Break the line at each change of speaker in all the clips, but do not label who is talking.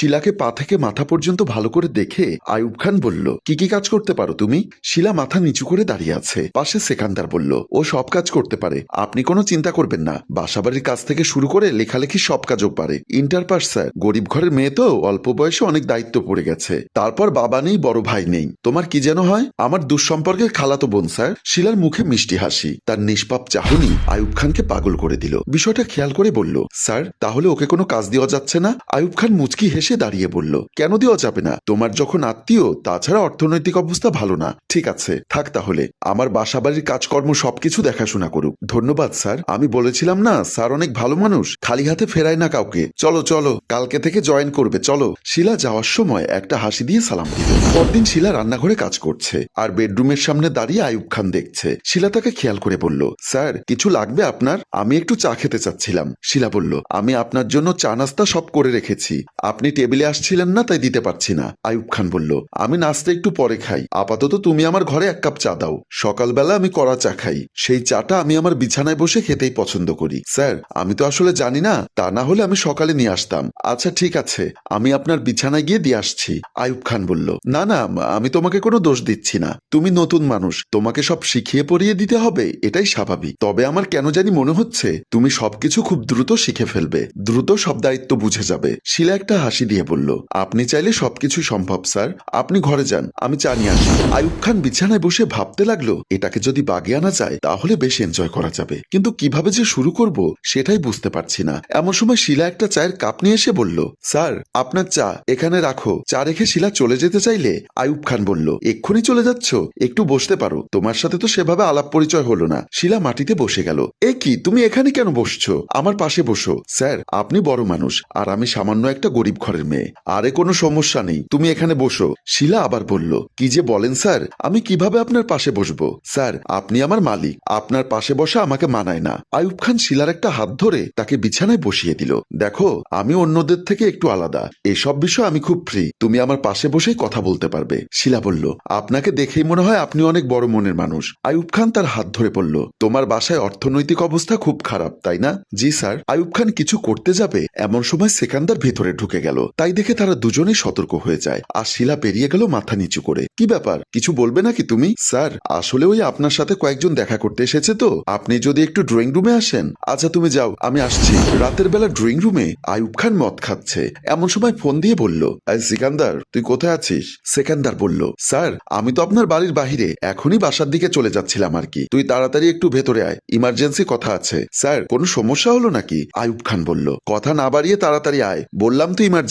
শিলাকে পা থেকে মাথা পর্যন্ত ভালো করে দেখে আয়ুব খান বলল, কি কি কাজ করতে পারো তুমি? শিলা মাথা নিচু করে দাঁড়িয়ে আছে। পাশে সেকান্দার বলল, ও সব কাজ করতে পারে, আপনি কোনো চিন্তা করবেন না। বাসাবাড়ির কাজ থেকে শুরু করে লেখালেখি সব কাজও পারে। ইন্টার পাস স্যার, গরিব ঘরের মেয়ে তো, অল্প বয়সে অনেক দায়িত্ব পড়ে গেছে। তারপর বাবা নেই, বড় ভাই নেই। তোমার কি যেন হয়? আমার দুঃসম্পর্কের খালাতো বোন স্যার। শিলার মুখে মিষ্টি হাসি। তার নিষ্পাপ চাহনি আয়ুব খানকে পাগল করে দিল। বিষয়টা খেয়াল করে বলল, স্যার, তাহলে ওকে কোনো কাজ দেওয়া যাচ্ছে না? আয়ুব খান মুচকি হেসে দাঁড়িয়ে বলল, কেন দেওয়া যাবে না? তোমার যখন আত্মীয়, তাছাড়া অর্থনৈতিক অবস্থা ভালো না। ঠিক আছে, থাক তাহলে। আমার বাসাবাড়ির কাজকর্ম সবকিছু দেখাশোনা করুক। ধন্যবাদ, স্যার। আমি বলেছিলাম না, স্যার অনেক ভালো মানুষ। খালি হাতে ফেরায় না কাউকে। চলো চলো। কালকে থেকে জয়েন করবে, চলো। শিলা যাওয়ার সময় একটা হাসি দিয়ে সালাম দিল। পরদিন শিলা রান্নাঘরে কাজ করছে আর বেডরুমের সামনে দাঁড়িয়ে আয়ুব খান দেখছে। শিলা তাকে খেয়াল করে বলল, স্যার, কিছু লাগবে আপনার? আমি একটু চা খেতে চাচ্ছিলাম। শিলা বলল, আমি আপনার জন্য চা নাস্তা সব করে রেখেছি। আপনি টেবিলে আসছিলেন না, তাই দিতে পারছি না। আয়ুব খান বলল, আমি নাস্তা একটু পরে খাই। আপাতত তুমি আমার ঘরে এক কাপ চা দাও। সকালবেলা আমি কড়া চা খাই। সেই চাটা আমি আমার বিছানায় বসে খেতেই পছন্দ করি। স্যার, আমি তো আসলে জানি না, তা না হলে আমি সকালে নিয়ে আসতাম। আচ্ছা ঠিক আছে, আমি আপনার বিছানায় গিয়ে দিয়ে আসছি। আয়ুব খান বলল, না না আমি তোমাকে কোনো দোষ দিচ্ছি না। তুমি নতুন মানুষ, তোমাকে সব শিখিয়ে পড়িয়ে দিতে হবে, এটাই স্বাভাবিক। তবে আমার কেন জানি মনে হচ্ছে, তুমি সবকিছু খুব দ্রুত শিখে ফেলবে। দ্রুত সব দায়িত্ব বুঝে যাবে। শিলা একটা হাসি দিয়ে বলল, আপনি চাইলে সবকিছু সম্ভব, স্যার। আপনি ঘরে যান, আমি চা নিয়ে আসি। আয়ুব খান বিছানায় বসে ভাবতে লাগল, এটাকে যদি বাগে আনা যায়, তাহলে বেশ এনজয় করা যাবে। কিন্তু কীভাবে যে শুরু করব, সেটাই বুঝতে পারছি না। এমন সময় শিলা একটা চায়ের কাপ নিয়ে এসে বলল, স্যার, আপনার চা এখানে রাখো। চা রেখে শিলা চলে যেতে চাইলে আয়ুব খান বলল, এক্ষুনি চলে যাচ্ছ, একটু বসতে পারো। তোমার সাথে তো সেভাবে আলাপ পরিচয় হলো না। শিলা মাটিতে বসে গেল, এ কি, তুমি এখানে কেন বসছো? আমার পাশে বসো। স্যার, আপনি বড় মানুষ, আর আমি সামান্য একটা গরিব ঘরের মেয়ে। আরে কোনো সমস্যা নেই। তুমি এখানে বসো। শিলা আবার বলল, কি যে বলেন স্যার? আমি কীভাবে আপনার পাশে বসবো? স্যার, আপনি আমার মালিক। আপনার পাশে বসা আমাকে মানায় না। আয়ুব খান শিলার একটা হাত ধরে তাকে বিছানায় বসিয়ে দিল। দেখো, আমি অন্যদের থেকে একটু আলাদা। এসব বিষয় আমি খুব ফ্রি তুমি আমার পাশে বসেই কথা বলতে পারবে। শিলা বলল, আপনাকে দেখেই মনে হয় আপনি অনেক বড় মনের মানুষ। আয়ুব খান তার হাত ধরে বলল, তোমার বাসায় অর্থনৈতিক অবস্থা খুব খারাপ, তাই না? জি স্যার। আয়ুব খান, কিছু করতে যাবে? এমন সময় সেকান্দার ভেতরে ঢুকে গেল। তাই দেখে তারা দুজনেই সতর্ক হয়ে যায়। আর শিলা পেরিয়ে গেল মাথা নিচু করে। কি ব্যাপার? কিছু বলবে নাকি তুমি? স্যার, আসলে ওই আপনার সাথে কয়েকজন দেখা করতে এসেছে তো। আপনি যদি একটু ড্রয়িং রুমে আসেন। আচ্ছা তুমি যাও, আমি আসছি। রাতের বেলা ড্রয়িং রুমে আয়ুব খান মদ খাচ্ছে। এমন সময় ফোন দিয়ে বলল সিকান্দার, তুই কোথায় আছিস? সেকান্দার বলল, স্যার, আমি তো আপনার বাড়ির বাহিরে। এখনই বাসার দিকে চলে যাচ্ছিলাম আর কি। তুই তাড়াতাড়ি একটু ভেতরে আয়। ইমার্জেন্সি কথা আছে। স্যার, কোনো সমস্যা হলো নাকি? আয়ুব খান বলল, কথা না বাড়িয়ে তাড়াতাড়ি আয়। বললাম তো ইমার্জেন্সি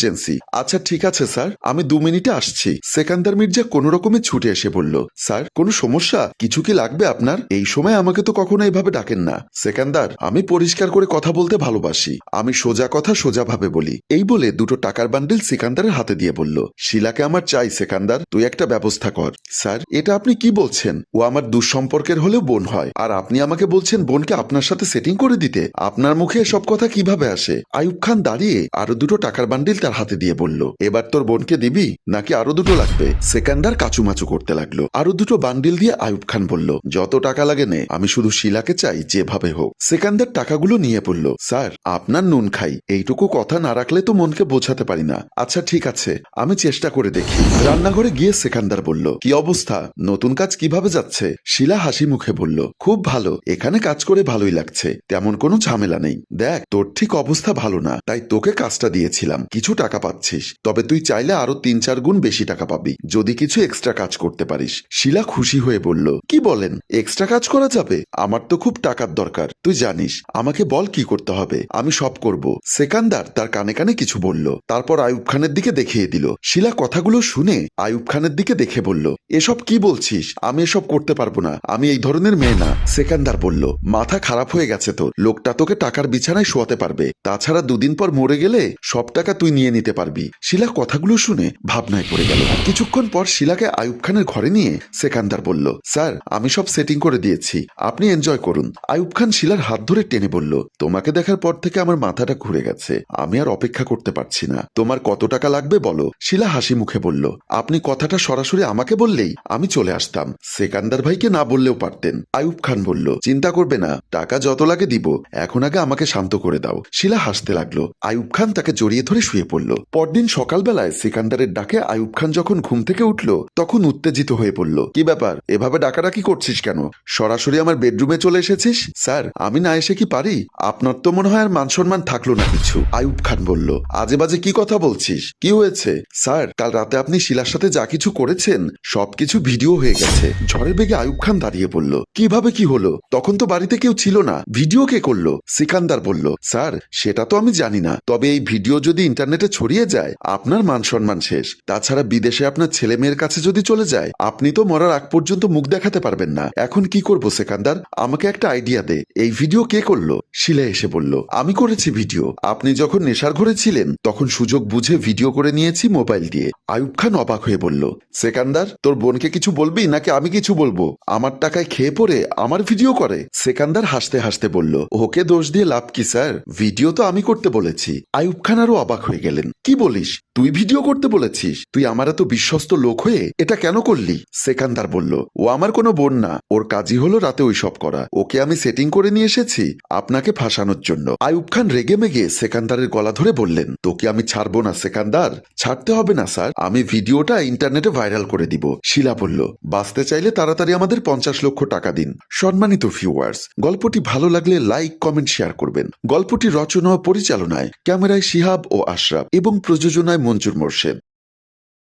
আচ্ছা ঠিক আছে, স্যার। আমি দু মিনিটে আসছি। সেকান্দার মির্জা কোনো রকমে ছুটে এসে বলল, স্যার, কোনো সমস্যা? কিছু কি লাগবে আপনার? এই সময় আমাকে তো কখনো এইভাবে ডাকেন না। সেকান্দার, আমি পরিষ্কার করে কথা বলতে ভালোবাসি। আমি সোজা কথা সোজা ভাবে বলি। এই বলে দুটো টাকার বান্ডিল সেকান্দারের হাতে দিয়ে বলল, শিলাকে আমার চাই, সেকান্দার। তুই একটা ব্যবস্থা কর। স্যার, এটা আপনি কি বলছেন? ও আমার দুঃসম্পর্কের হলেও বোন হয়। আর আপনি আমাকে বলছেন বোনকে আপনার সাথে সেটিং করে দিতে। আপনার মুখে এসব কথা কীভাবে আসে? আয়ুব খান দাঁড়িয়ে আরও দুটো টাকার বান্ডিল তার হাতে দিয়ে বলল, এবার তোর বোনকে দিবি? নাকি আরও দুটো লাগবে? সেকান্দার কাচুমাচু করতে লাগল। আরও দুটো বান্ডিল দিয়ে আয়ুব খান বলল, যত টাকা লাগে নে, আমি শুধু শিলাকে চাই, যেভাবে হোক। সেকান্দার টাকাগুলো নিয়ে পড়ল স্যার, আপনার নুন খাই। এইটুকু কথা না রাখলে তো মনকে বোঝাতে পারি না। আচ্ছা ঠিক আছে, আমি চেষ্টা করে দেখি। রান্নাঘরে গিয়ে সেকান্দার বলল, কি অবস্থা? নতুন কাজ কীভাবে যাচ্ছে? শিলা হাসি মুখে বলল, খুব ভালো। এখানে কাজ করে ভালোই লাগছে। তেমন কোনো ঝামেলা নেই। দেখ, তোর ঠিক অবস্থা ভালো না। তাই তোকে কাজটা দিয়েছিলাম। কিছু টাকা পাচ্ছিস, তবে তুই চাইলে আরও তিন চার গুণ বেশি টাকা পাবি। যদি কিছু এক্সট্রা কাজ করতে পারিস, শিলা খুশি হয়ে বলল, কি বলেন এক্সট্রা কাজ করা যাবে? আমার তো খুব টাকার দরকার। তুই জানিস, আমাকে বল কি করতে হবে? আমি সব করব। সেকান্দার তার কানে কানে কিছু বলল, তারপর আয়ুব খানের দিকে দেখিয়ে দিল। শিলা কথাগুলো শুনে আয়ুব খানের দিকে দেখে বলল, এসব কি বলছিস? আমি এসব করতে পারব না। আমি এই ধরনের মেয়ে না। সেকান্দার বলল, মাথা খারাপ হয়ে গেছে তো লোকটা তোকে টাকার বিছানায় শোয়াতে পারবে। তাছাড়া দুদিন পর মরে গেলে সব টাকা তুই নিয়ে নিতে পারবি। শিলা কথাগুলো শুনে ভাবনায় পড়ে গেল। কিছুক্ষণ পর শিলাকে আয়ুব খানের ঘরে নিয়ে সেকান্দার বলল, স্যার, আমি সব সেটিং করে দিয়েছি। আপনি এনজয় করুন। আয়ুব খান শিলার হাত ধরে টেনে বলল, তোমাকে দেখার পর থেকে আমার মাথাটা ঘুরে গেছে। আমি আর অপেক্ষা করতে পারছি না। তোমার কত টাকা লাগবে বলো? শিলা হাসি মুখে বলল, আপনি কথাটা সরাসরি আমাকে বললেই আমি চলে আসতাম। সেকান্দার ভাইকে না বললেও পারতেন। আয়ুব খান বলল, চিন্তা করবে না। টাকা যত লাগে দিব। এখন আগে আমাকে শান্ত করে দাও। শিলা হাসতে লাগল। আয়ুব খান তাকে জড়িয়ে ধরে শুয়ে পড়ল। বলল। পরদিন সকালবেলায় সিকান্দারের ডাকে আয়ুব খান যখন ঘুম থেকে উঠল, তখন উত্তেজিত হয়ে পড়ল। কি ব্যাপার? এভাবে ডাকাডাকি করছিস কেন? সরাসরি আমার বেডরুমে চলে এসেছিস? স্যার, আমি না এসে কি পারি? আপনার তো মনে হয় আর মান সম্মান থাকল না কিছু, আয়ুব খান বলল। আজে বাজে কি কথা বলছিস? কি হয়েছে? স্যার, কাল রাতে আপনি শিলার সাথে যা কিছু করেছেন সবকিছু ভিডিও হয়ে গেছে। ঝড়ের বেগে আয়ুব খান দাঁড়িয়ে পড়ল। কীভাবে কি হলো? তখন তো বাড়িতে কেউ ছিল না। ভিডিও কে করল? সিকান্দার বলল, স্যার, সেটা তো আমি জানি না। তবে এই ভিডিও যদি ইন্টারনেটে ছড়িয়ে যায়, আপনার মান সম্মান শেষ। তাছাড়া বিদেশে আপনার ছেলে মেয়ের কাছে যদি চলে যায়, আপনি তো মরার আগ পর্যন্ত মুখ দেখাতে পারবেন না। এখন কি করব সেকান্দার? আমাকে একটা আইডিয়া দে। এই ভিডিও কে করল? শিলা এসে বলল, আমি করেছি ভিডিও আপনি যখন নেশার ঘরে ছিলেন, তখন সুযোগ বুঝে ভিডিও করে নিয়েছি মোবাইল দিয়ে। আয়ুব খান অবাক হয়ে বলল, সেকান্দার, তোর বোনকে কিছু বলবি নাকি আমি কিছু বলব? আমার টাকায় খেয়ে পড়ে আমার ভিডিও করে। সেকান্দার হাসতে হাসতে বলল, ওকে দোষ দিয়ে লাভ কি, স্যার? ভিডিও তো আমি করতে বলেছি। আয়ুব খান আরও অবাক হয়ে গেলেন কি বলিস? তুই ভিডিও করতে বলেছিস। তুই আমার এত বিশ্বস্ত লোক হয়ে এটা কেন করলি? সেকান্দার বলল, ও আমার কোনো বোন না। ওর কাজই হলো রাতে ওই সব করা। ওকে আমি সেটিং করে নিয়ে এসেছি আপনাকে ফাঁসানোর জন্য। আয়ুব খান রেগে মেগে সেকান্দারের গলা ধরে বললেন, তোকে আমি ছাড়বো না সেকান্দার। ছাড়তে হবে না, স্যার। আমি ভিডিওটা ইন্টারনেটে ভাইরাল করে দিব। শিলা বলল, বাঁচতে চাইলে তাড়াতাড়ি আমাদের পঞ্চাশ লক্ষ টাকা দিন। সম্মানিত ভিউয়ার্স গল্পটি ভালো লাগলে লাইক কমেন্ট শেয়ার করবেন। গল্পটি রচনা ও পরিচালনায় ক্যামেরায় শিহাব ও আশরাফ। এবং প্রযোজনায় মঞ্জুর মোর্শেদ।